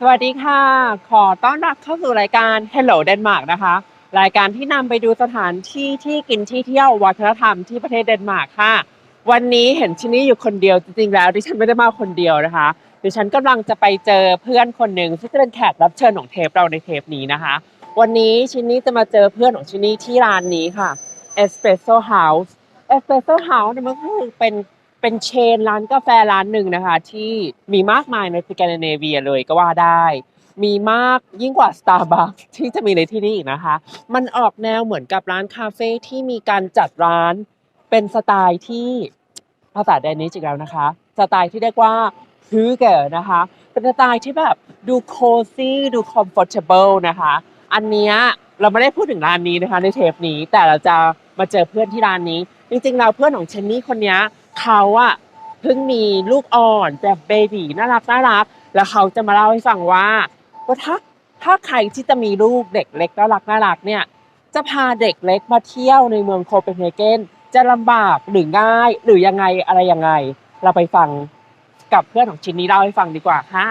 สวัสดีค่ะ ขอต้อนรับเข้าสู่รายการ Hello Denmark นะคะ รายการที่นำไปดูสถานที่ที่กินที่เที่ยววัฒนธรรมที่ประเทศเดนมาร์กค่ะ วันนี้เห็นชินนี่อยู่คนเดียวจริงๆแล้วดิฉันไม่ได้มาคนเดียวนะคะดิฉันกำลังจะไปเจอเพื่อนคนหนึ่งที่จะเป็นแขกรับเชิญของเทปเราในเทปนี้นะคะ วันนี้ชินนี่จะมาเจอเพื่อนของชินนี่ที่ร้านนี้ค่ะ Espresso House Espresso House เนี่ยมันคือเป็น เป็นเชนร้านกาแฟร้านหนึ่งนะคะ ที่มีมากมายในสแกนดิเนเวียเลยก็ว่าได้ มีมากยิ่งกว่า Starbucks ที่จะมีในที่นี่อีกนะคะ มันออกแนวเหมือนกับร้านคาเฟ่ที่มีการจัดร้านเป็นสไตล์ที่ภาษาแดนนิชอีกแล้วนะคะ สไตล์ที่เรียกว่าฮือเกอร์นะคะ เป็นสไตล์ที่แบบดูโคซี่ดูคอมฟอร์ทเบิลนะคะ อันเนี้ยเราไม่ได้พูดถึงร้านนี้นะคะในเทปนี้แต่เราจะมาเจอเพื่อนที่ร้านนี้ จริงๆเราเพื่อนของเชนนี่คนนี้ เขาอะเพิ่งมีลูกอ่อนแบบเบบีน่ารักน่ารัก แล้วเขาจะมาเล่าให้ฟังว่าว่าถ้าถ้าใครที่จะมีลูกเด็กเล็กน่ารักน่ารักเนี่ย จะพาเด็กเล็กมาเที่ยวในเมืองโคเปนเฮเกนจะลำบากหรือง่าย หรือยังไงอะไรยังไง เราไปฟังกับเพื่อนของชินนี้เล่าให้ฟังดีกว่าค่ะ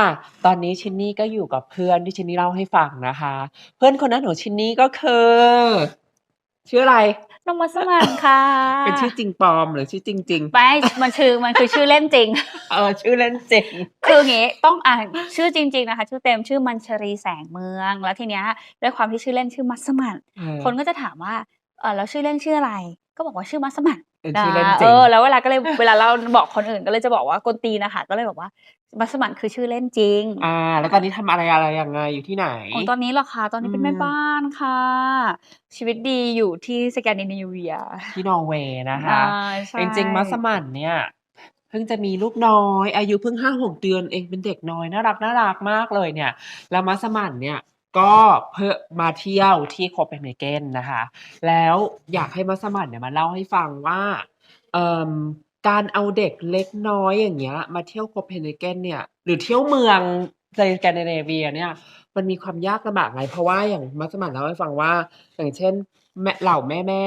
ค่ะ ตอนนี้ชินนี่ก็อยู่กับเพื่อนที่ชินนี่เล่าให้ฟังนะคะ เพื่อนคนนั้นของชินนี่ก็คือชื่ออะไรน้องมัสมั่นค่ะ เป็นชื่อจริงปลอมหรือชื่อจริงไม่มันชื่อมันคือชื่อเล่นจริงๆเออชื่อเล่นจริง คืออย่างงี้ต้องอ่านชื่อจริง ๆนะคะ ชื่อเต็มชื่อมัญชรีแสงเมือง แล้วทีเนี้ยด้วยความที่ชื่อเล่นชื่อมัสมั่นเออคนก็จะถามว่าเออแล้วชื่อเล่นชื่ออะไร ก็บอกว่าชื่อมัสมั่นเป็นชื่อเล่นจเอริงอแล้วเวลาก็เลยเวลาเราบอกคนอื่นก็เลยจะบอกว่ากนตีนะคะ ก็เลยบอกว่า มัสมั่นคือชื่อเล่นจริง อ่า แล้วตอนนี้ทำอะไรอะไรยังไงอยู่ที่ไหนของตอนนี้เหรอคะตอนนี้เป็นอืมแม่บ้านค่ะ ชีวิตดีอยู่ที่สแกนดิเนเวีย ที่นอร์เวย์นะคะอ่าใช่จริงๆมัสมั่นเนี่ยเพิ่งจะมีลูกน้อย อายุเพิ่งห้าหกเดือนเองเป็นเด็กน้อยน่ารักน่ารักมากเลยเนี่ย แล้วมัสมั่นเนี่ยก็เพิ่งมาเที่ยวที่โคเปนเฮเกนนะคะ แล้วอยากให้มัสมั่นเนี่ยมาเล่าให้ฟังว่าเอ่ม การเอาเด็กเล็กน้อยอย่างเงี้ย มาเที่ยวโคเปนเฮเกนเนี่ย หรือเที่ยวเมืองในสแกนดิเนเวียเนี่ย มันมีความยากลำบากไงเพราะว่าอย่างมัสมั่นเล่าให้ฟังว่า อย่างเช่นแม่เหล่าแม่แม่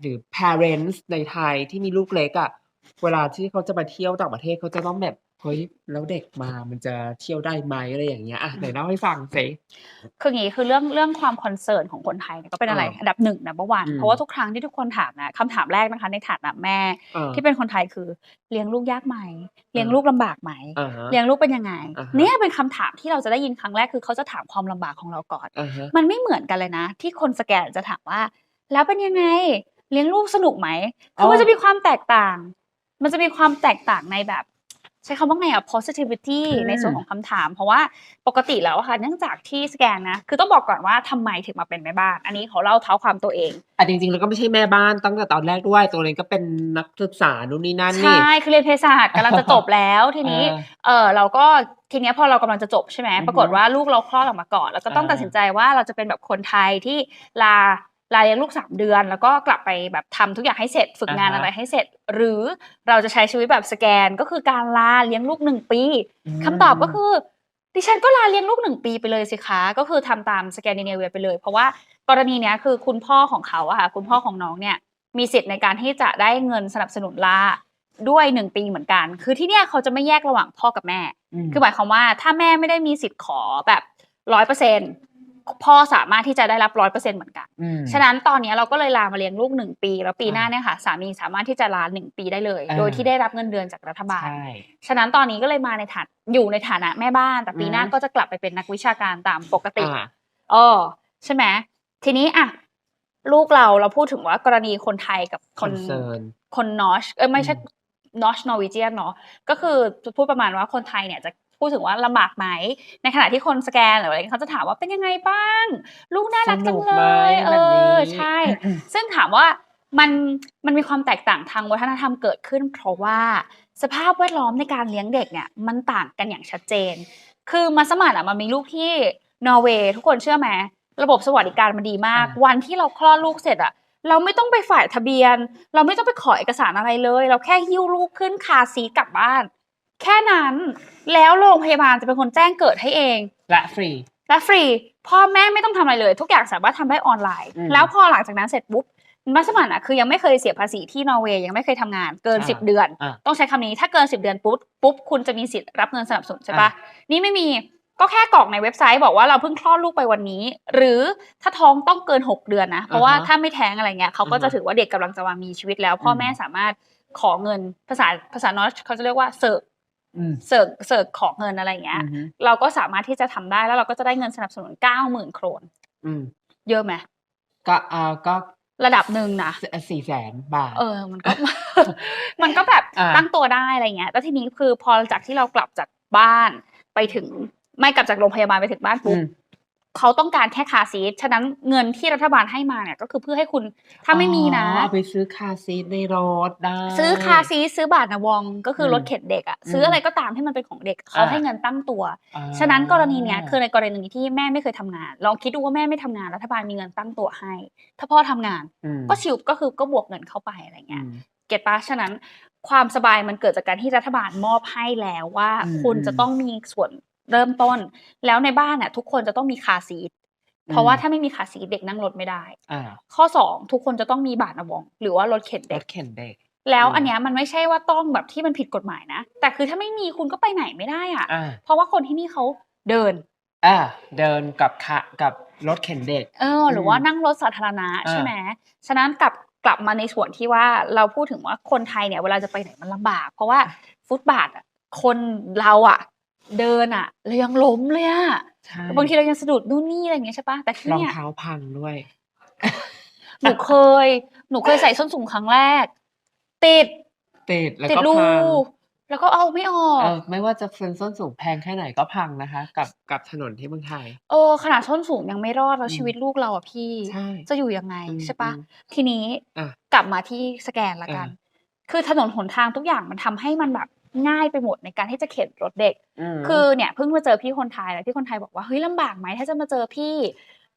หรือ parents ในไทยที่มีลูกเล็กอะ่ะ เวลาที่เขาจะมาเที่ยวต่างประเทศเขาจะต้องแบบ เฮ้ยแล้วเด็กมามันจะเที่ยวได้ไหมอะไรอย่างเงี้ยอะไหนเล่าให้ฟังสิคืออย่างนี้คือเรื่องเรื่องความคอนเซิร์นของคนไทยเนี่ยก็เป็นอะไรเอออัอันดับหนึ่งนะเมื่อวานอืมเพราะว่าทุกครั้งที่ทุกคนถามนะคำถามแรกนะคะ ในฐานะแม่เออที่เป็นคนไทยคือเลี้ยงลูกยากไหมเลี้ยงเออลูกลำบากไหมอ่าฮะเลี้ยงลูกเป็นยังไงอ่าฮะเนี่ยเป็นคำถามที่เราจะได้ยินครั้งแรกคือเขาจะถามความลำบากของเราก่อนอ่าฮะมันไม่เหมือนกันเลยนะ ที่คนสแกนจะถามว่า แล้วเป็นยังไงเลี้ยงลูกสนุกไหมคือมันจะมีความแตกต่าง มันจะมีความแตกต่างในแบบ ใช้คำว่าไงอะ positivity อืมในส่วนของคำถาม เพราะว่าปกติแล้วอะค่ะเนื่องจากที่สแกนนะคือต้องบอกก่อนว่าทำไมถึงมาเป็นแม่บ้าน อันนี้เขาเล่าเท้าความตัวเองอะจริงๆ แล้วก็ไม่ใช่แม่บ้านตั้งแต่ตอนแรกด้วยตัวเองก็เป็นนักศึกษานู่นนี่นั่นนี่ใช่คือเรียนเภสัชกำลังจะจบแล้วทีนี้เออเออเราก็ทีเนี้ยพอเรากำลังจะจบใช่ไหมอือฮึปรากฏว่าลูกเราคลอดออกมาก่อน แล้วก็ต้องอ่าตัดสินใจว่าเราจะเป็นแบบคนไทยที่ลา ลาเลี้ยงลูกสามเดือน แล้วก็กลับไปแบบทำทุกอย่างให้เสร็จ ฝึกงานอะไรให้เสร็จ หรือเราจะใช้ชีวิตแบบสแกนก็คือการลาเลี้ยงลูกหนึ่งปีคำตอบก็คือดิฉันก็ลาเลี้ยงลูกหนึ่งปีไปเลยสิคะ ก็คือทำตามสแกนดิเนเวียไปเลย เพราะว่ากรณีเนี้ยคือคุณพ่อของเขาอะค่ะคุณพ่อของน้องเนี่ยมีสิทธิ์ในการที่จะได้เงินสนับสนุนลาด้วยหนึ่งปีเหมือนกัน คือที่เนี่ยเขาจะไม่แยกระหว่างพ่อกับแม่มคือหมายความว่าถ้าแม่ไม่ได้มีสิทธิ์ขอแบบร้อยเปอร์เซ็น พ่อสามารถที่จะได้รับร้อยเปอร์เซ็นเหมือนกันอืมฉะนั้นตอนนี้เราก็เลยลามาเลี้ยงลูกหนึ่งปี แล้วปีอ่าหน้าเนี่ยค่ะสามีสามารถที่จะลาหนึ่งปีได้เลยอ่าโดยที่ได้รับเงินเดือนจากรัฐบาลใช่ฉะนั้นตอนนี้ก็เลยมาในฐานอยู่ในฐานะแม่บ้าน แต่ปีหน้าอืมก็จะกลับไปเป็นนักวิชาการตามปกติอ่าเออใช่ไหมทีนี้อะลูกเราเราพูดถึงว่ากรณีคนไทยกับคน concern คนนอชเออไม่ใช่อืมนอชนอร์วีเจียนเนาะก็คือจะพูดประมาณว่าคนไทยเนี่ยจะ พูดถึงว่าลำบากไหม ในขณะที่คนสแกนหรืออะไรเขาจะถามว่าเป็นยังไงบ้าง ลูกน่ารักจังเลสนุกไหมยเอแบบนี้อใช่ ซึ่งถามว่ามันมันมีความแตกต่างทางวัฒนธรรมเกิดขึ้น เพราะว่าสภาพแวดล้อมในการเลี้ยงเด็กเนี่ยมันต่างกันอย่างชัดเจน คือมัสมั่นอะมันมีลูกที่นอร์เวย์ทุกคนเชื่อไหมระบบสวัสดิการมันดีมากอ่าวันที่เราคลอดลูกเสร็จอะเราไม่ต้องไปฝ่ายทะเบียน เราไม่ต้องไปขอเอกสารอะไรเลย เราแค่หิ้วลูกขึ้นคาร์ซีทกลับบ้าน แค่นั้นแล้วโรงพยาบาลจะเป็นคนแจ้งเกิดให้เอง และฟรี และฟรี พ่อแม่ไม่ต้องทำอะไรเลย ทุกอย่างสามารถทำได้ออนไลน์อืมแล้วพอหลังจากนั้นเสร็จปุ๊บมัสมั่นอะคือยังไม่เคยเสียภาษีที่นอร์เวย์ยังไม่เคยทำงานเกินอ่าสิบเดือนอ่าต้องใช้คำนี้ถ้าเกินสิบเดือนปุ๊บปุ๊บคุณจะมีสิทธิ์รับเงินสนับสนุนใช่ปะอ่นี่ไม่มีก็แค่กรอกในเว็บไซต์บอกว่าเราเพิ่งคลอดลูกไปวันนี้ หรือถ้าท้องต้องเกินหกเดือนนะ เพราะว่าอ่าฮะถ้าไม่แท้งอะไรเงี้ยเขาก็จะอ่าฮะถือว่าเด็กกำลังจะมามีชีวิตแล้ว พ่ออมแม่สามารถขอเงินภาษาภาษานอชเขาจะเรียกว่าเสิร์ฟอืม เสิร์ฟเสิร์ฟขอเงินอะไรเงี้ยอือฮึเราก็สามารถที่จะทำได้แล้วเราก็จะได้เงินสนับสนุนเก้าหมื่นโครนอืมเยอะไหมก็อ่าก็ระดับหนึ่งนะสี่แสนบาท เออ มันก็ มันก็แบบอ่าตั้งตัวได้อะไรเงี้ยแล้วทีนี้คือพอจากที่เรากลับจากบ้านไปถึงไม่กลับจากโรงพยาบาลไปถึงบ้านปุ๊บอืม เขาต้องการแค่คาร์ซีทฉะนั้นเงินที่รัฐบาลให้มาเนี่ยก็คือเพื่อให้คุณถ้าไม่มีนะอ๋อเอาไปซื้อคาร์ซีทในรถได้ซื้อคาร์ซีทซื้อบาทนาวองก็คืออมรถเข็นเด็กอะอืมซื้ออะไรก็ตามที่มันเป็นของเด็กเขาอ่าให้เงินตั้งตัวอ่าฉะนั้นกรณีเนี้ยคือในกรณีที่แม่ไม่เคยทำงาน ลองคิดดูว่าแม่ไม่ทำงานรัฐบาลมีเงินตั้งตัวให้ ถ้าพ่อทำงานอืมก็ชิวก็คือก็บวกเงินเข้าไปอะไรอืเงี้ยมเก็ตปะฉะนั้นความสบายมันเกิดจากการที่รัฐบาลมอบให้แล้วว่าอืมคุณอืมจะต้องมีส่วน เริ่มต้น แล้วในบ้านน่ะ ทุกคนจะต้องมีคาร์ซีทเพราะว่าถ้าไม่มีคาร์ซีทเด็กนั่งรถไม่ได้อ่าข้อสองทุกคนจะต้องมีบาทนาวองหรือว่ารถเข็นรเด็กถเข็นเด็กแล้วอืมอันเนี้ยมันไม่ใช่ว่าต้องแบบที่มันผิดกฎหมายนะ แต่คือถ้าไม่มีคุณก็ไปไหนไม่ได้อะอ่าเพราะว่าคนที่นี่เขาเดินอ่าเดินกับคะกับรถเข็นเด็ก เออ หรือว่านั่งรถสาธารณะอ่าใช่ไหมฉะนั้นกลับกลับมาในส่วนที่ว่าเราพูดถึงว่าคนไทยเนี่ยเวลาจะไปไหนมันลำบาก เพราะว่าฟุตบาทอะคนเราอะ เดินอะเรายังล้มเลยอะใช่บางทีเรายังสะดุดนู่นนี่อะไรอย่างเงี้ยใช่ปะแต่ที่รองเนี่ยเท้าพังด้วย หนูเคย หนูเคยใส่ส้นสูงครั้งแรก ติด ติดแล้วติดก็รูพังแล้วก็เอาไม่ออกเออไม่ว่าจะเป็นส้นสูงแพงแค่ไหนก็พังนะคะ กับกับถนนที่เมืองไทยเออขนาดส้นสูงยังไม่รอดแล้วอืมชีวิตลูกเราอะพี่ใช่จะอยู่ยังไงอืมใช่ปะอืมทีนี้อะกลับมาที่สแกนละกันอ่าคือถนนหนทางทุกอย่างมันทำให้มันแบบ ง่ายไปหมดในการที่จะเข็นรถเด็กมคือเนี่ยเพิ่งมาเจอพี่คนไทยแล้วพี่คนไทยบอกว่าเฮ้ยลำบากไหมถ้าจะมาเจอพี่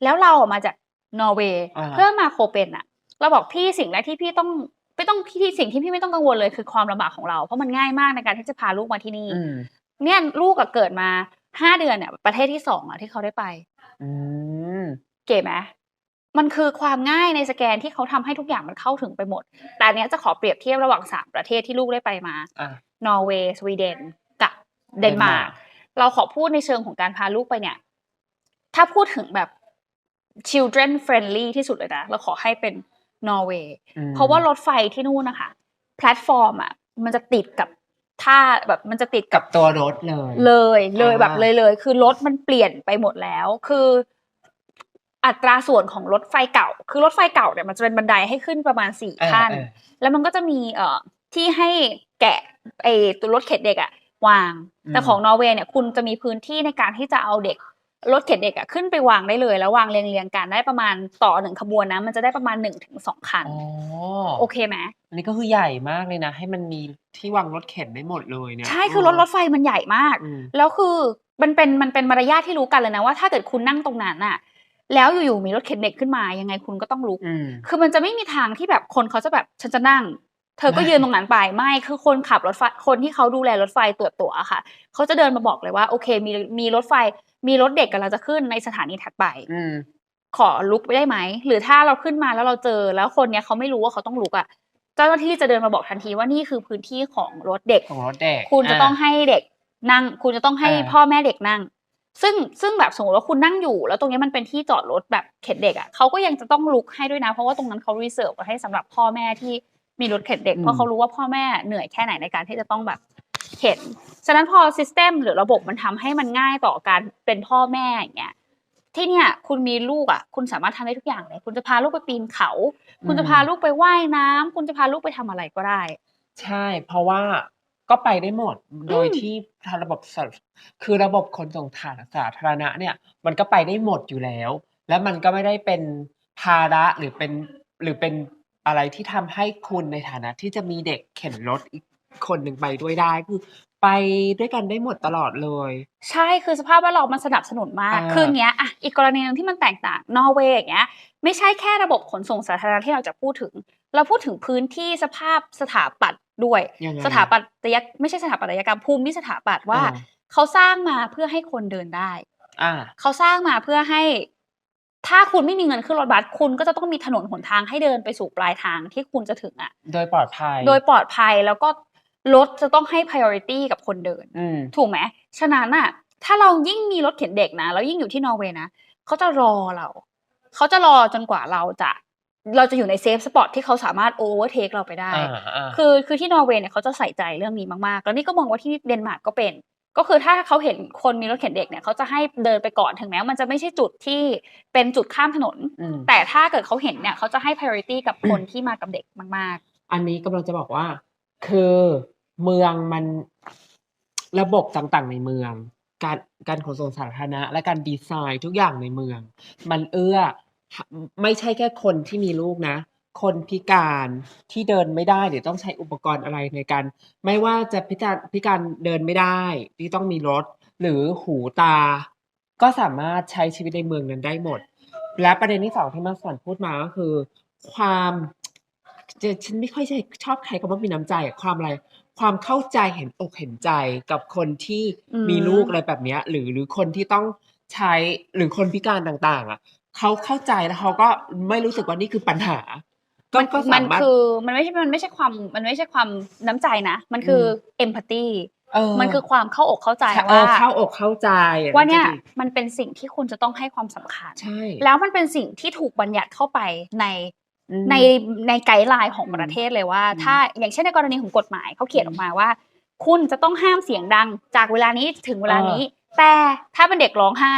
แล้วเราออกมาจากนอร์เวย์อ่าเพื่อมาโคเปนอะเราบอกพี่สิ่งแรกที่พี่ต้องไม่ต้องที่สิ่งที่พี่ไม่ต้องกังวลเลยคือความลำบากของเรา เพราะมันง่ายมากในการที่จะพาลูกมาที่นี่อืมเนี่ยลูกอะเกิดมาห้าเดือนเนี่ยประเทศที่สองอะที่เขาได้ไปอืมเก๋ไหมมันคือความง่ายในสแกนที่เขาทำให้ทุกอย่างมันเข้าถึงไปหมด แต่อันเนี้ยจะขอเปรียบเทียบระหว่างสามประเทศที่ลูกได้ไปมาอะ นอร์เวย์สวีเดนกับเดนมาร์กเราขอพูดในเชิงของการพาลูกไปเนี่ย ถ้าพูดถึงแบบ children friendly ที่สุดเลยนะ เราขอให้เป็นนอร์เวย์อืมเพราะว่ารถไฟที่นู่นนะคะแพลตฟอร์มอะมันจะติดกับท่าแบบมันจะติดกับกับตัวรถเลย เลยเลยอ่าแบบเลยเลย คือรถมันเปลี่ยนไปหมดแล้ว คือ อัตราส่วนของรถไฟเก่า คือรถไฟเก่าเนี่ยมันจะเป็นบันไดให้ขึ้นประมาณสี่เออขั้นเออแล้วมันก็จะมีเอ่อที่ให้แกะ ไอ้ตัวรถเข็นเด็กอะวางอืมแต่ของนอร์เวย์เนี่ยคุณจะมีพื้นที่ในการที่จะเอาเด็กรถเข็นเด็กอะขึ้นไปวางได้เลย แล้ววางเรียงเรียงๆกันได้ประมาณต่อหนึ่งขบวนนะมันจะได้ประมาณหนึ่งถึงสองคันอ๋อโอเคไหมอันนี้ก็คือใหญ่มากเลยนะ ให้มันมีที่วางรถเข็นได้หมดเลยเนี่ยใช่คือรถรถไฟมันใหญ่มากอืมแล้วคือมันเป็นมันเป็นมารยาทที่รู้กันเลยนะว่าถ้าเกิดคุณนั่งตรงนั้นน่ะแล้วอยู่ๆมีรถเข็นเด็กขึ้นมายังไงคุณก็ต้องลุกอืมคือมันจะไม่มีทางที่แบบคนเขาจะแบบฉันจะนั่ง เธอก็ไม่ยืนตรงนั้นไปไม่คือคนขับรถไฟคนที่เขาดูแลรถไฟตรวจตั๋วอะค่ะเขาจะเดินมาบอกเลยว่าโอเคมีมีรถไฟ มีรถเด็กกำลังจะขึ้นในสถานีถัดไปอืมขอลุกไปได้ไหมหรือถ้าเราขึ้นมาแล้วเราเจอแล้วคนเนี้ยเขาไม่รู้ว่าเขาต้องลุกอะเจ้าหน้าที่จะเดินมาบอกทันทีว่านี่คือพื้นที่ของรถเด็กของรถเด็ก คุณจะต้องให้เด็กนั่ง คุณจะต้องให้อ่าพ่อแม่เด็กนั่ง ซึ่งซึ่งแบบสมมติว่าคุณนั่งอยู่ แล้วตรงนี้มันเป็นที่จอดรถแบบเข็นเด็กอะเขาก็ยังจะต้องลุกให้ด้วยนะ เพราะว่าตรงนั้นเขารีเซิร์ฟไว้ให้สำหรับพ่อแม่ที่ มีรถเข็นเด็กอืมเพราะเขารู้ว่าพ่อแม่เหนื่อยแค่ไหนในการที่จะต้องแบบเข็น ฉะนั้นพอซิสเต็มหรือระบบมันทำให้มันง่ายต่อการเป็นพ่อแม่อย่างเงี้ยที่เนี่ยคุณมีลูกอะ คุณสามารถทำได้ทุกอย่างเลย คุณจะพาลูกไปปีนเขา คุณจะพาลูกไปว่ายน้ำคุณจะพาลูกไปทำอะไรก็ได้ ใช่ เพราะว่าก็ไปได้หมดโดยอืมที่ทางระบบสาคือระบบขนส่งฐานสาธารณะเนี่ย มันก็ไปได้หมดอยู่แล้ว แล้วมันก็ไม่ได้เป็นภาระหรือเป็นหรือเป็น อะไรที่ทำให้คุณในฐานะที่จะมีเด็กเข็นรถอีกคนหนึ่งไปด้วยได้คือไปด้วยกันได้หมดตลอดเลย ใช่คือสภาพแวดล้อมมันสนับสนุนมาก อ่า คืออย่างเงี้ยอะอีกกรณีหนึงที่มันแตกต่างนอร์เวย์อย่างเงี้ยไม่ใช่แค่ระบบขนส่งสาธารณะที่เราจะพูดถึง เราพูดถึงพื้นที่สภาพสถาปัตย์ด้วย ยังไง สถาปัตยไม่ใช่สถาปัตยกรรมภูมิสถาปัตย์ว่า อ่า เขาสร้างมาเพื่อให้คนเดินได้ อ่า เขาสร้างมาเพื่อให้ ถ้าคุณไม่มีเงินขึ้นรถบัสคุณก็จะต้องมีถนนหนทางให้เดินไปสู่ปลายทางที่คุณจะถึงอะ โดยปลอดภัย โดยปลอดภัยแล้วก็รถจะต้องให้ priority กับคนเดินอืมถูกไหมฉะนั้นอะ ถ้าเรายิ่งมีรถเข็นเด็กนะแล้วยิ่งอยู่ที่นอร์เวย์นะเขาจะรอเรา เขาจะรอจนกว่าเราจะเราจะอยู่ในเซฟสปอตที่เขาสามารถโอเวอร์เทคเราไปได้อ่าอ่าคือคือที่นอร์เวย์เนี่ยเขาจะใส่ใจเรื่องนี้มากๆ แล้วนี่ก็มองว่าที่เดนมาร์กก็เป็น ก็คือถ้าเขาเห็นคนมีรถเข็นเด็กเนี่ยเขาจะให้เดินไปก่อนถึงแม้มันจะไม่ใช่จุดที่เป็นจุดข้ามถนนอืมแต่ถ้าเกิดเขาเห็นเนี่ยเขาจะให้ priority กับคนที่มากับเด็กมากอันนี้กำลังจะบอกว่า คือเมืองมันระบบต่างๆในเมือง การการขนส่งสาธารณะ และการดีไซน์ทุกอย่างในเมือง มันเอื้อไม่ใช่แค่คนที่มีลูกนะ คนพิการที่เดินไม่ได้หรือต้องใช้อุปกรณ์อะไรในการ ไม่ว่าจะพิการพิการเดินไม่ได้ที่ต้องมีรถ หรือหูตา ก็สามารถใช้ชีวิตในเมืองนั้นได้หมด และประเด็นที่สองที่มาสอนพูดมาก็คือ ความจะฉันไม่ค่อยใช่ชอบใครคำว่ามีน้ำใจความอะไร ความเข้าใจเห็นอกเห็นใจกับคนที่มีลูกอะไรแบบเนี้ย หรือหรือคนที่ต้องใช้หรือคนพิการต่าง ๆ อะเขาเข้าใจแล้วเขาก็ไม่รู้สึกว่านี่คือปัญหา ก็มันก็มัสานมารถ คือมันไม่ใช่มันไม่ใช่ความมันไม่ใช่ความน้ำใจนะ มันคืออ empathy เออมันคือความเข้าอกเข้าใจเออว่าเข้าอกเข้าใจอะว่าเนี่ยจะดีมันเป็นสิ่งที่คุณจะต้องให้ความสำคัญ ใช่ แล้วมันเป็นสิ่งที่ถูกบัญญัติเข้าไปในอืมในในไกด์ไลน์ของประเทศเลยว่า อืม ถ้าอย่างเช่นในกรณีของกฎหมายเขาเขียนออกมาว่า คุณจะต้องห้ามเสียงดังจากเวลานี้ถึงเวลานี้ แต่ถ้าเป็นเด็กร้องไห้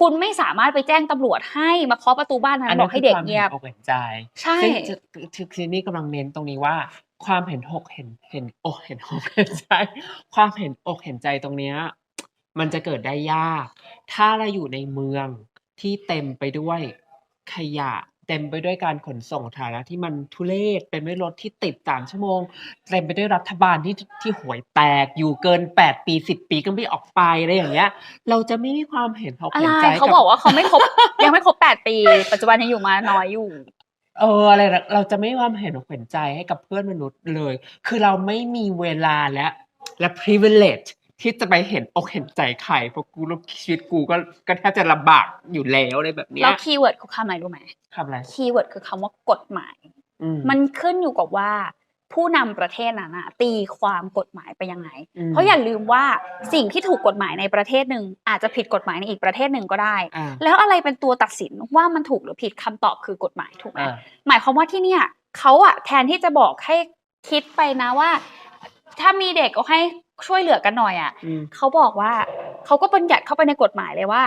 คุณไม่สามารถไปแจ้งตำรวจให้มาเคาะประตูบ้านนั้นบอกให้เด็กเงียบอันนั้นคือความเห็นอกเห็นใจใช่ซึ่งจะคือคือนี่กำลังเน้นตรงนี้ว่า ความเห็นหกเห็นเห็นอกเห็นหกเห็นใจความเห็นอกเห็นใจตรงเนี้ยมันจะเกิดได้ยาก ถ้าเราอยู่ในเมืองที่เต็มไปด้วยขยะ เต็มไปด้วยการขนส่งสาธารณะที่มันทุเรศเป็นด้วยรถที่ติดสามชั่วโมง เต็มไปด้วยรัฐบาลที่ที่ห่วยแตกอยู่เกินแปดปีสิบปีก็ไม่ออกไปอะไรอย่างเงี้ย เราจะไม่มีความเห็นอกอะเห็ไรนใจเขาบอกว่าเขาไม่ครบยังไม่ครบแปดปี ปัจจุบันยังอยู่มาน้อยอยู่เอออะไรนะเราจะไม่ว่าเห็นอกเห็นใจให้กับเพื่อนมนุษย์เลย คือเราไม่มีเวลาและและ privilege ที่จะไปเห็นอกเห็นใจใครเพราะกูรู้ชีวิตกูก็ก็แทบจะลำบากอยู่แล้วอะไรแบบเนี้แล้ยวคีย์เวิร์ดคือคำไหนรู้ไหมทำอะไรคีย์เวิร์ดคือคำว่ากฎหมายอืมันขึ้นอยู่กับว่า ผู้นำประเทศนั้นอะตีความกฎหมายไปยังไงมเพราะอย่าลืมว่าสิ่งที่ถูกกฎหมายในประเทศหนึ่งอาจจะผิดกฎหมายในอีกประเทศหนึ่งก็ได้อ่าแล้วอะไรเป็นตัวตัดสินว่ามันถูกหรือผิดคำตอบคือกฎหมายถูกไหมอ่าหมายความว่าที่เนี่ยเขาอะแทนที่จะบอกให้คิดไปนะว่า ถ้ามีเด็กก็ให้ ช่วยเหลือกันหน่อยอะอืมเขาบอกว่าเขาก็บัญญัติเข้าไปในกฎหมายเลยว่า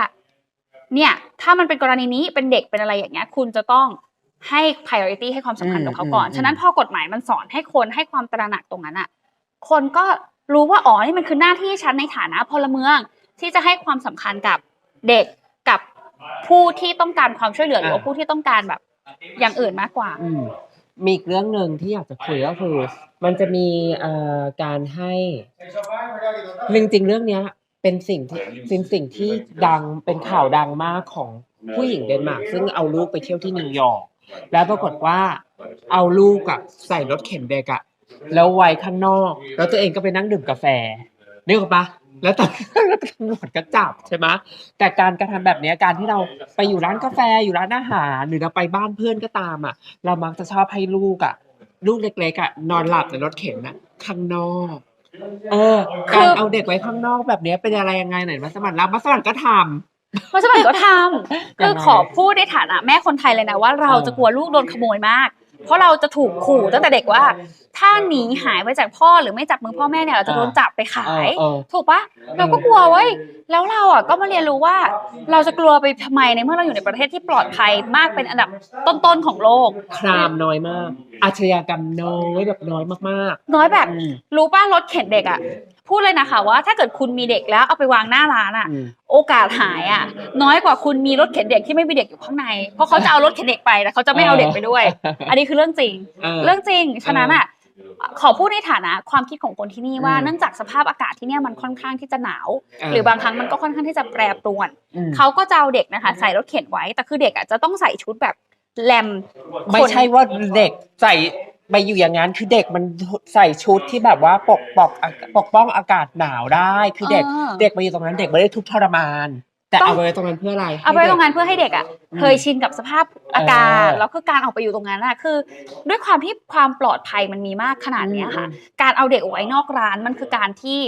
เนี่ย ถ้ามันเป็นกรณีนี้เป็นเด็กเป็นอะไรอย่างเงี้ย คุณจะต้องให้ priority ให้ความสำคัญกับเขาก่อน ฉะนั้นพอกฎหมายมันสอนให้คนให้ความตระหนักตรงนั้นอะ คนก็รู้ว่าอ๋อนี่มันคือหน้าที่ฉันในฐานะพลเมือง ที่จะให้ความสำคัญกับเด็กกับผู้ที่ต้องการความช่วยเหลือหรือว่าผู้ที่ต้องการแบบอย่างอื่นมากกว่าอื มีอีกเรื่องหนึ่งที่อยากจะคุยก็คือ มันจะมีเอ่อการให้จริงๆเรื่องเนี้ย เป็นสิ่งที่เป็นสิ่งที่ดังเป็นข่าวดังมากของผู้หญิงเดนมาร์กซึ่งเอาลูกไปเที่ยวที่นิวยอร์กแล้วปรากฏว่าเอาลูกอะใส่รถเข็นเด็กอะแล้วไว้ข้างนอก แล้วตัวเองก็ไปนั่งดื่มกาแฟนึกออกปะ แล้วตอนแล้วตำรวจก็จับใช่ไหมแต่การกระทำแบบเนี้ยการที่เราไปอยู่ร้านกาแฟอยู่ร้านอาหาร หรือเราไปบ้านเพื่อนก็ตามอะเรามักจะชอบให้ลูกอะลูกเล็กๆอะนอนหลับในรถเข็นอะข้างนอกเออคือการเอาเด็กไว้ข้างนอกแบบเนี้ยเป็นอะไรยังไงไหนมัสมั่นรับมัสมั่นก็ทำเพราะฉะนั้นก็ทำยัคืงอไงขอพูดในฐานะแม่คนไทยเลยนะว่าเราเออจะกลัวลูกโดนขโมยมาก เพราะเราจะถูกขู่ตั้งแต่เด็กว่า ถ้าหนีหายไปจากพ่อหรือไม่จับมือพ่อแม่เนี่ยเราจะโดนจับไปขายเออถูกปะเราก็กลัวเว้ยแล้วเราอะก็มาเรียนรู้ว่า เราจะกลัวไปทำไมในเมื่อเราอยู่ในประเทศที่ปลอดภัยมากเป็นอันดับต้นๆของโลกครามน้อยมาก อาชญากรรมน้อยแบบน้อยมากน้อยแบๆบอืมรู้ป่ะรถเข็นเด็กอะ พูดเลยนะคะว่าถ้าเกิดคุณมีเด็กแล้วเอาไปวางหน้าร้านอะอืมโอกาสหายอะ น้อยกว่าคุณมีรถเข็นเด็กที่ไม่มีเด็กอยู่ข้างใน เพราะเขาจะเอารถเข็นเด็กไปแต่เขาจะไม่เอาเด็กไปด้วย อันนี้คือเรื่องจริงเออเรื่องจริงฉะนั้นอะขอพูดในฐานะความคิดของคนที่นี่ว่าอืมเนื่องจากสภาพอากาศที่เนี่ยมันค่อนข้างที่จะหนาวอ่าหรือบางครั้งมันก็ค่อนข้างที่จะแปรปรวนอืมเขาก็จะเอาเด็กนะคะ ใส่รถเข็นไว้แต่คือเด็กอะจะต้องใส่ชุดแบบแลมไม่ใช่ว่าเด็กใส่ ไปอยู่อย่างนั้นคือเด็กมันใส่ชุดที่แบบว่าปกปกปกป้องอากาศหนาวได้คือเด็กอ่า เด็กมาอยู่ตรงนั้นเด็กไม่ได้ทุกข์ทรมาน แต่ต้องเอาไว้ตรงนั้นเพื่ออะไรเอาไปให้ด็ก ตรงนั้นเพื่อให้เด็กอะอืมเคยชินกับสภาพอากาศ เออ แล้วคือการออกไปอยู่ตรงนั้นอะคือ ด้วยความที่ความปลอดภัยมันมีมากขนาดเนี้ยค่ะอืมการเอาเด็กไว้นอกร้านมันคือการที่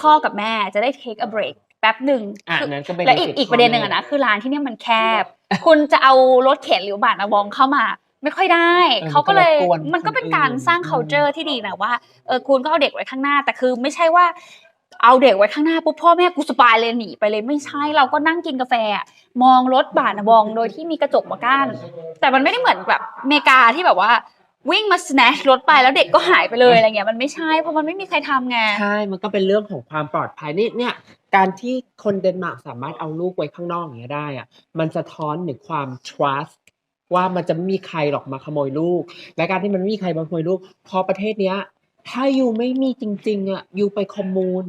พ่อกับแม่จะได้ take a break แป๊บหนึ่งอะคือนั้นก็เป็นและอีกอีกประเด็นหนึ่งอะนะคือร้านที่เนี่ยมันแคบ คุณจะเอารถเข็นหรือบาทนาวองเข้ามา ไม่ค่อยได้เออเขาก็เลยมันก็รบกวนมันก็เป็นคนอื่นการสร้างอืม culture ที่ดีนะว่าเออคุณก็เอาเด็กไว้ข้างหน้า แต่คือไม่ใช่ว่าเอาเด็กไว้ข้างหน้าปุ๊บพ่อแม่กูสบายเลยหนีไปเลยไม่ใช่เราก็นั่งกินกาแฟอะมองรถบาทนาวองโดยที่มีกระจกมากั้นแต่มันไม่ได้เหมือนแบบอเมริกาที่แบบว่าวิ่งมา snatch รถไปแล้วเด็กก็หายไปเลยอะไรเงี้ยมันไม่ใช่เพราะมันไม่มีใครทำไงใช่ มันก็เป็นเรื่องของความปลอดภัยนี่เนี่ยการที่คนเดนมาร์กสามารถเอาลูกไว้ข้างนอกอย่างเงี้ยได้อะมันสะท้อนถึงความ trust ว่ามันจะไม่มีใครหรอกมาขโมยลูก และการที่มันไม่มีใครมาขโมยลูก พอประเทศเนี้ย ถ้าอยู่ไม่มีจริง ๆอะอยู่ไปคอมมูน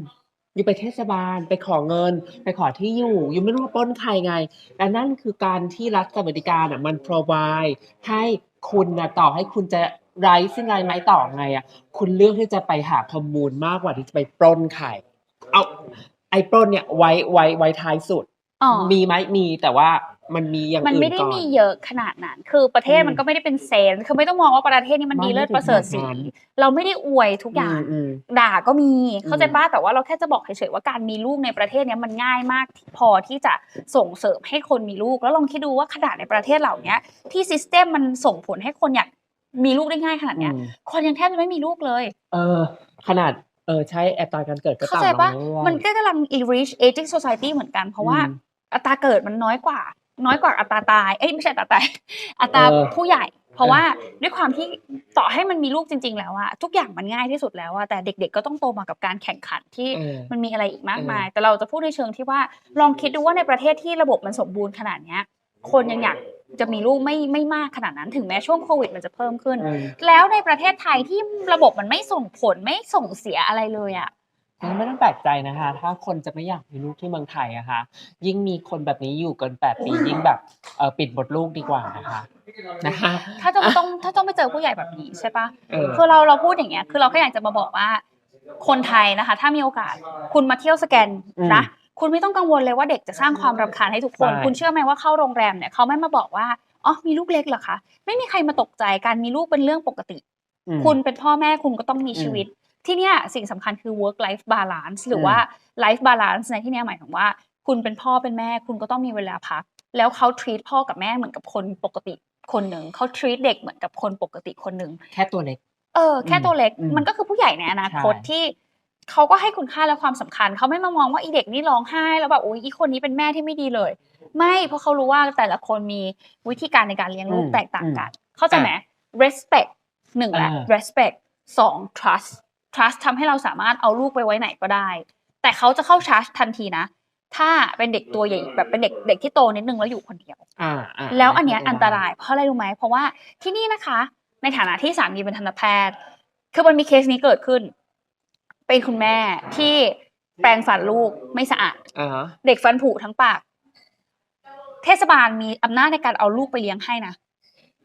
อยู่ไปเทศบาลไปขอเงิน ไปขอที่อยู่อยู่ไม่รู้ว่าปล้นใครไงและนั่นคือการที่รัฐสวัสดิการอะมัน provide ให้คุณนะต่อให้คุณจะไร้ซึ่งไรไม้ต่อไงอะคุณเลือกที่จะไปหาคอมมูนมากกว่าที่จะไปปล้นใครเอาไอ้ปล้นเนี่ยไว้ไว้ไว้ท้ายสุดอ๋อมีไหมมีแต่ว่า มันมีอย่างมันอื่นไม่ได้ก่อนมีเยอะขนาดนั้น คือประเทศอืมมันก็ไม่ได้เป็นเซนส์คือไม่ต้องมองว่าประเทศนี้มันไม่ดีเลิศไม่ประเสริฐสีถึงขนาดนั้นเราไม่ได้อวยทุกอย่างมอืมด่าก็มีเข้าใจอืมป้าแต่ว่าเราแค่จะบอกเฉยๆว่าการมีลูกในประเทศเนี้ยมันง่ายมาก พอที่จะส่งเสริมให้คนมีลูก แล้วลองคิดดูว่าขนาดในประเทศเหล่าเนี้ยที่ซิสเต็มมันส่งผลให้คนอยากมีลูกได้ง่ายขนาดเนี้ยอืมคนยังแทบจะไม่มีลูกเลย เออ ขนาดเออใช้อัตราการเกิดก็เข้าต่ำใจลปะงเรื่อยๆมันก็กำลัง reach aging society เหมือนกันเพราะว่าอืมอัตราเกิดมันน้อยกว่า น้อยกว่าอัตราตาย เอ้ยไม่ใช่อัตราตาย อัตราเออผู้ใหญ่ เพราะเออว่าด้วยความที่ต่อให้มันมีลูกจริง ๆ แล้วอะทุกอย่างมันง่ายที่สุดแล้วอะแต่เด็ก ๆ ก็ต้องโตมากับการแข่งขันที่เออมันมีอะไรอีกมากเออมาย แต่เราจะพูดในเชิงที่ว่าลองคิดดูว่าในประเทศที่ระบบมันสมบูรณ์ขนาดเนี้ย คนยังอยากจะมีลูกไม่ไม่มากขนาดนั้นถึงแม้ช่วงโควิดมันจะเพิ่มขึ้นเออแล้วในประเทศไทยที่ระบบมันไม่ส่งผลไม่ส่งเสียอะไรเลยอะ งั้นไม่ต้องแปลกใจนะคะ ถ้าคนจะไม่อยากมีลูกที่เมืองไทยอะคะ ยิ่งมีคนแบบนี้อยู่เกินแปดปียิ่งแบบเออปิดบทลูกดีกว่านะคะนะคะ ถ้าจะต้องถ้าต้องไปเจอผู้ใหญ่แบบนี้ใช่ปะเออ คือเราเราพูดอย่างเงี้ยคือเราก็อยากจะมาบอกว่า คนไทยนะคะ ถ้ามีโอกาสคุณมาเที่ยวสแกนอืมนะคุณไม่ต้องกังวลเลยว่าเด็กจะสร้างความรำคาญให้ทุกคน ใช่ คุณเชื่อไหมว่าเข้าโรงแรมเนี่ยเขาไม่มาบอกว่าอ๋อมีลูกเล็กเหรอคะไม่มีใครมาตกใจการมีลูกเป็นเรื่องปกติ อืม คุณเป็นพ่อแม่คุณก็ต้องมีอืมชีวิต ที่เนี้ยสิ่งสำคัญคือ work life balance หรืออมว่า life balance ในที่เนี้ยหมายถึงว่า คุณเป็นพ่อเป็นแม่คุณก็ต้องมีเวลาพัก แล้วเขา treat พ่อกับแม่เหมือนกับคนปกติคนหนึ่งเขา treat เด็กเหมือนกับคนปกติคนหนึ่งแค่ตัวเล็กเออแค่ตัวเล็กอืมมันก็คือผู้ใหญ่ในอนาคตใช่ที่เขาก็ให้คุณค่าและความสำคัญเขาไม่มามองว่าอีเด็กนี่ร้องไห้แล้วแบบโอ้ยอีคนนี้เป็นแม่ที่ไม่ดีเลย ไม่เพราะเขารู้ว่าแต่ละคนมีวิธีการในการเลี้ยงลูกอืมแตกต่างกัน เข้าใจไหม respect หนึ่งแหละอ่า respect สอง trust trust ทำให้เราสามารถเอาลูกไปไว้ไหนก็ได้ แต่เขาจะเข้า charge ทันทีนะ ถ้าเป็นเด็กตัวใหญ่แบบเป็นเด็กเด็กที่โตนิดนึงแล้วอยู่คนเดียวอ่าอ่าแล้วอันเนี้ยอันตรายเพราะอะไรรู้ไหมเพราะว่าที่นี่นะคะ ในฐานะที่สามีเป็นทันตแพทย์คือมันมีเคสนี้เกิดขึ้น เป็นคุณแม่ที่แปรงฟันลูกไม่สะอาดอ่าฮะเด็กฟันผุทั้งปาก เทศบาลมีอำนาจในการเอาลูกไปเลี้ยงให้นะ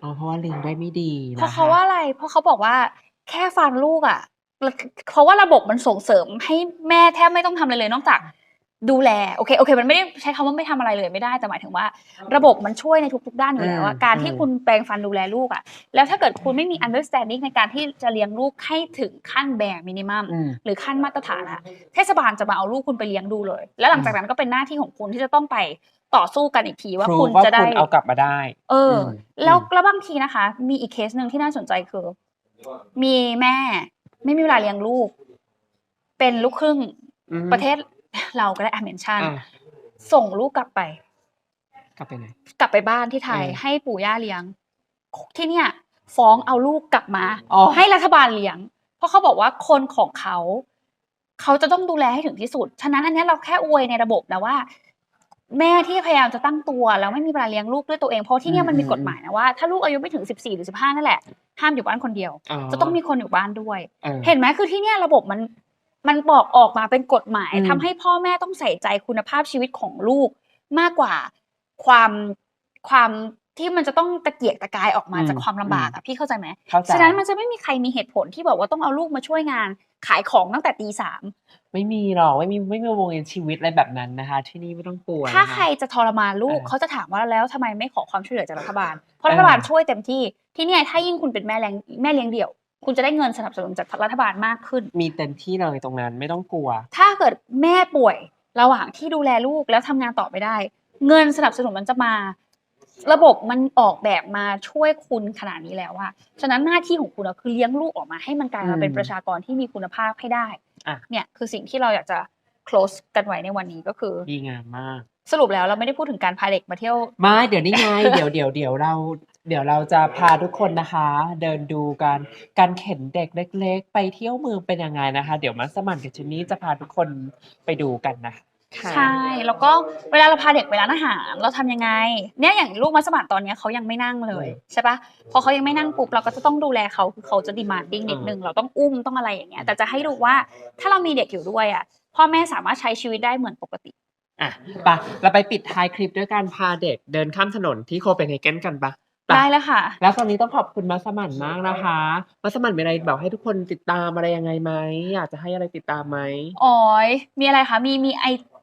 อ๋อเพราะว่าเลี้ยงได้ไม่ดีนคเพราะเขาว่าอะไร เพราะเขาบอกว่าแค่ฟันลูกอะ เพราะว่าระบบมันส่งเสริมให้แม่แทบไม่ต้องทำอะไรเลยนอกจากดูแลโอเคโอเค มันไม่ได้ใช้คำว่าไม่ทำอะไรเลยไม่ได้แต่หมายถึงว่า ระบบมันช่วยในทุกๆด้านอยู่แล้วอะอืมการที่อืมคุณแปรงฟันดูแลลูกอะแล้วถ้าเกิดคุณไม่มี understanding ในการที่จะเลี้ยงลูกให้ถึงขั้นแบร์มินิมัมอืมหรือขั้นมาตรฐานอะเทศบาลจะมาเอาลูกคุณไปเลี้ยงดูเลย แล้วหลังจากนั้นก็เป็นหน้าที่ของคุณที่จะต้องไปต่อสู้กันอีกทีว่าครูคุณว่าจะได้คุณเอากลับมาได้ เอออมแล้วอืมแล้วบางทีนะคะ มีอีกเคสหนึ่งที่น่าสนใจคือ มีแม่ ไม่มีเวลาเลี้ยงลูก เป็นลูกครึ่งอืมประเทศเราก็ได้อเมนชั่นอะส่งลูกกลับไป กลับไปไหนกลับไปบ้านที่ไทยเออให้ปู่ย่าเลี้ยง ที่เนี่ย ฟ้องเอาลูกกลับมาอ๋อให้รัฐบาลเลี้ยง เพราะเขาบอกว่าคนของเขา เขาจะต้องดูแลให้ถึงที่สุด ฉะนั้นอันเนี้ยเราแค่อวยในระบบนะว่า แม่ที่พยายามจะตั้งตัวแล้วไม่มีเวลาเลี้ยงลูกด้วยตัวเองเพราะที่เนี่ยมันมีอืมกฎหมายนะว่าถ้าลูกอายุไม่ถึง 14 หรือ 15 นั่นแหละ ห้ามอยู่บ้านคนเดียว จะต้องมีคนอยู่บ้านด้วยออเห็นไหมคือที่เนี่ยระบบมันมันบอกออกมาเป็นกฎหมายอืมทำให้พ่อแม่ต้องใส่ใจคุณภาพชีวิตของลูกมากกว่าความความที่มันจะต้องตะเกียกตะกายออกมาจากความลำบากอะพี่เข้าใจไหมเข้าใจฉะนั้นมันจะไม่มีใครมีเหตุผลที่บอกว่าต้องเอาลูกมาช่วยงาน ขายของตั้งแต่ตีสามไม่มีหรอกไม่มีไม่มีวงเงินชีวิตอะไรแบบนั้นนะคะ ที่นี่ไม่ต้องกลัวถ้านะะใครจะทรมานลูกเออเขาจะถามว่าแล้วทำไมไม่ขอความช่วยเหลือจากรัฐบาล เพราะเออรัฐบาลช่วยเต็มที่ที่เนี่ยถ้ายิ่งคุณเป็นแม่เลี้ยงแม่เลี้ยงเดี่ยว คุณจะได้เงินสนับสนุนจากรัฐบาลมากขึ้น มีเต็มที่เลยตรงนั้นไม่ต้องกลัว ถ้าเกิดแม่ป่วยระหว่างที่ดูแลลูกแล้วทำงานต่อไม่ได้ เงินสนับสนุนมันจะมา ระบบมันออกแบบมาช่วยคุณขนาดนี้แล้วอะฉะนั้นหน้าที่ของคุณอะคือเลี้ยงลูกออกมาให้มันกลายมาเป็นอืมประชากรที่มีคุณภาพให้ได้อะเนี่ยคือสิ่งที่เราอยากจะ close กันไว้ในวันนี้ก็คือดีงามมาก สรุปแล้วเราไม่ได้พูดถึงการพาเด็กมาเที่ยวไม่เดี๋ยวนี้ไงเดี๋ยวเดี๋ยวเดี๋ยวเราเดี๋ยวเราจะพาทุกคนนะคะ เดินดูการการเข็นเด็กเล็ก ๆ ไปเที่ยวเมืองเป็นยังไงนะคะ เดี๋ยวมัสมั่นกับเจนนี่จะพาทุกคนไปดูกันนะคะค่ะ ใช่แล้วก็เวลาเราพาเด็กไปร้านอาหารเราทำยังไง เนี่ยอย่างลูกมัสมั่นตอนเนี้ยเขายังไม่นั่งเลยใช่ปะพอเขายังไม่นั่งปุ๊บเราก็จะต้องดูแลเขาคือเขาจะดีมาร์ดิ้งนิดนึงเราต้องอุ้มต้องอะไรอย่างเงี้ยแต่จะให้ดูว่าถ้าเรามีเด็กอยู่ด้วยอะพ่อแม่สามารถใช้ชีวิตได้เหมือนปกติอะไปะเราไปปิดท้ายคลิปด้วยการพาเด็กเดินข้ามถนนที่โคเปนเฮเกนกันปะปะได้แล้วค่ะ แล้วตอนนี้ต้องขอบคุณมัสมั่นมากนะคะ มัสมั่นมีอะไรบอกให้ทุกคนติดตามอะไรยังไงไหมอยากจะให้อะไรติดตามไหมอ๋อยมีอะไรคะมีมีไอจีอ่า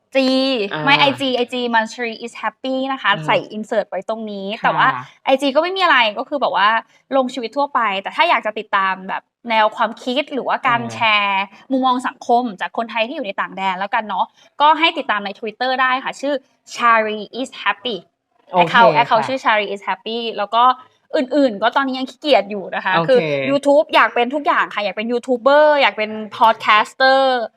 ไม่ไอจีไอจีมัน r รี is happy นะคะอืมใส่อินเสิร์ตไว้ตรงนี้ค่ะแต่ว่าไอจีก็ไม่มีอะไรก็คือแบบว่าลงชีวิตทั่วไป แต่ถ้าอยากจะติดตามแบบแนวความคิดหรือว่าการอ่าแชร์มุมมองสังคมจากคนไทยที่อยู่ในต่างแดนแล้วกันเนาะก็ให้ติดตามใน Twitter ได้ค่ะ ชื่อ Shari is happy โอแอคเคเคาแอคเคาค่ะชื่อ Shari is happy แล้วก็อื่นๆ ก็ตอนนี้ยังขี้เกียจอยู่นะคะโอเคคือ YouTube อยากเป็นทุกอย่างค่ะ อยากเป็นยูทูบเบอร์อยากเป็นพอดแคสเตอร์อะ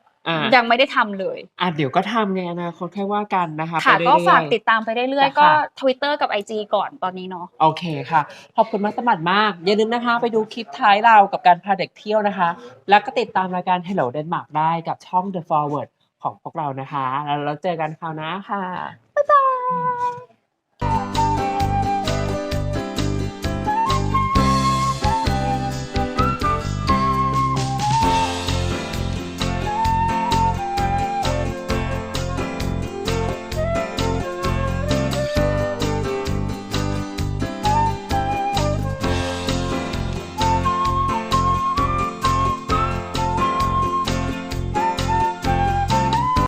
ยังไม่ได้ทำเลยอะเดี๋ยวก็ทำในอนาคตค่อยว่ากันนะคะค่ะไปเรื่ก็อยๆฝากติดตามไปเรื่อยจ้ะๆก็ค่ะ Twitter กับ IG ก่อนตอนนี้เนาะโอเคค่ะ ขอบคุณมัสมั่นมาก อย่าลืมนะคะ ไปดูคลิปท้ายเรากับการพาเด็กเที่ยวนะคะ แล้วก็ติดตามรายการ Hello Denmark ได้กับช่อง The Forward ของพวกเรานะคะ แล้วเราเจอกันคราวหน้าค่ะบ๊ายบาย